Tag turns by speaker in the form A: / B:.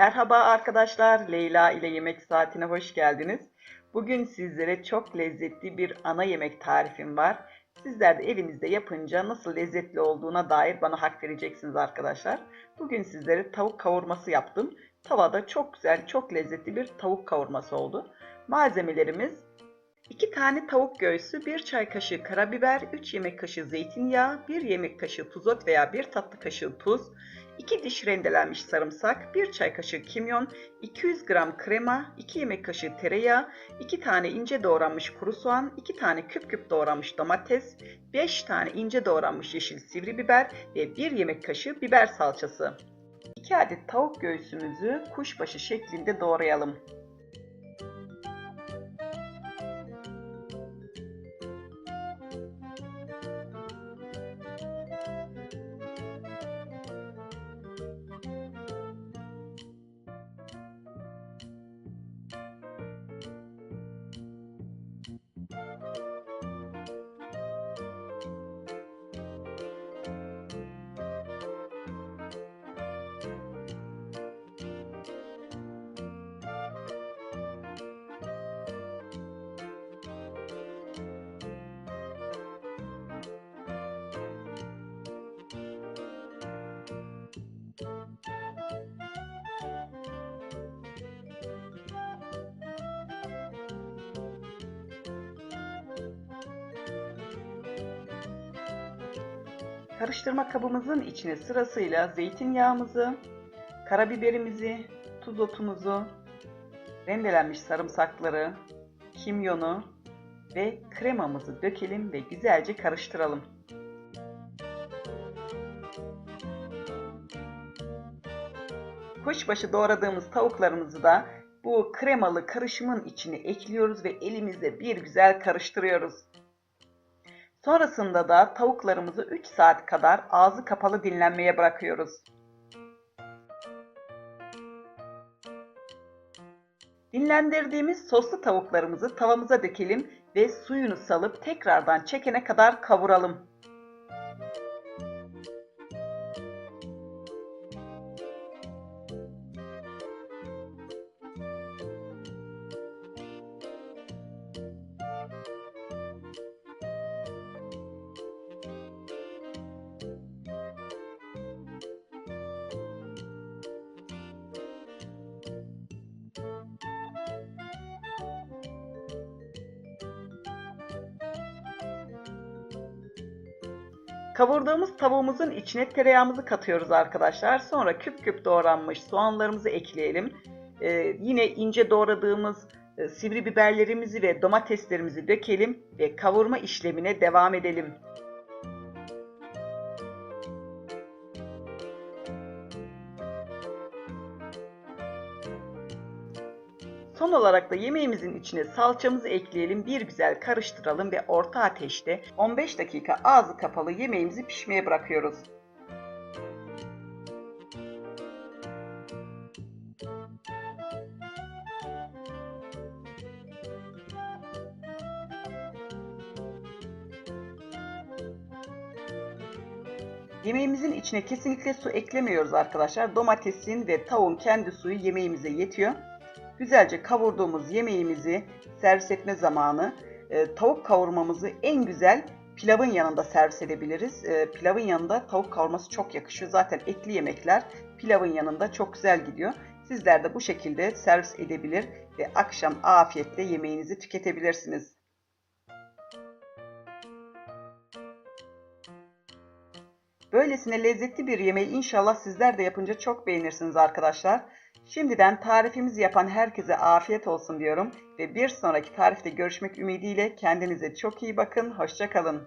A: Merhaba arkadaşlar, Leyla ile Yemek Saatine hoş geldiniz. Bugün sizlere çok lezzetli bir ana yemek tarifim var. Sizler de evinizde yapınca nasıl lezzetli olduğuna dair bana hak vereceksiniz arkadaşlar. Bugün sizlere tavuk kavurması yaptım. Tavada çok güzel, çok lezzetli bir tavuk kavurması oldu. Malzemelerimiz 2 tane tavuk göğsü, 1 çay kaşığı karabiber, 3 yemek kaşığı zeytinyağı, 1 yemek kaşığı tuzot veya 1 tatlı kaşığı tuz, 2 diş rendelenmiş sarımsak, 1 çay kaşığı kimyon, 200 gram krema, 2 yemek kaşığı tereyağı, 2 tane ince doğranmış kuru soğan, 2 tane küp küp doğranmış domates, 5 tane ince doğranmış yeşil sivri biber ve 1 yemek kaşığı biber salçası. 2 adet tavuk göğsümüzü kuşbaşı şeklinde doğrayalım. Karıştırma kabımızın içine sırasıyla zeytinyağımızı, karabiberimizi, tuz otumuzu, rendelenmiş sarımsakları, kimyonu ve kremamızı dökelim ve güzelce karıştıralım. Kuşbaşı doğradığımız tavuklarımızı da bu kremalı karışımın içine ekliyoruz ve elimizle bir güzel karıştırıyoruz. Sonrasında da tavuklarımızı 3 saat kadar ağzı kapalı dinlenmeye bırakıyoruz. Dinlendirdiğimiz soslu tavuklarımızı tavamıza dökelim ve suyunu salıp tekrardan çekene kadar kavuralım. Kavurduğumuz tavuğumuzun içine tereyağımızı katıyoruz arkadaşlar. Sonra küp küp doğranmış soğanlarımızı ekleyelim. Ee, yine ince doğradığımız e, sivri biberlerimizi ve domateslerimizi dökelim ve kavurma işlemine devam edelim. Son olarak da yemeğimizin içine salçamızı ekleyelim, bir güzel karıştıralım ve orta ateşte 15 dakika ağzı kapalı yemeğimizi pişmeye bırakıyoruz. Yemeğimizin içine kesinlikle su eklemiyoruz arkadaşlar. Domatesin ve tavuğun kendi suyu yemeğimize yetiyor. Güzelce kavurduğumuz yemeğimizi servis etme zamanı. E, tavuk kavurmamızı en güzel pilavın yanında servis edebiliriz. E, pilavın yanında tavuk kavurması çok yakışıyor. Zaten etli yemekler pilavın yanında çok güzel gidiyor. Sizler de bu şekilde servis edebilir ve akşam afiyetle yemeğinizi tüketebilirsiniz. Böylesine lezzetli bir yemeği inşallah sizler de yapınca çok beğenirsiniz arkadaşlar. Şimdiden tarifimizi yapan herkese afiyet olsun diyorum ve bir sonraki tarifte görüşmek ümidiyle kendinize çok iyi bakın, hoşçakalın.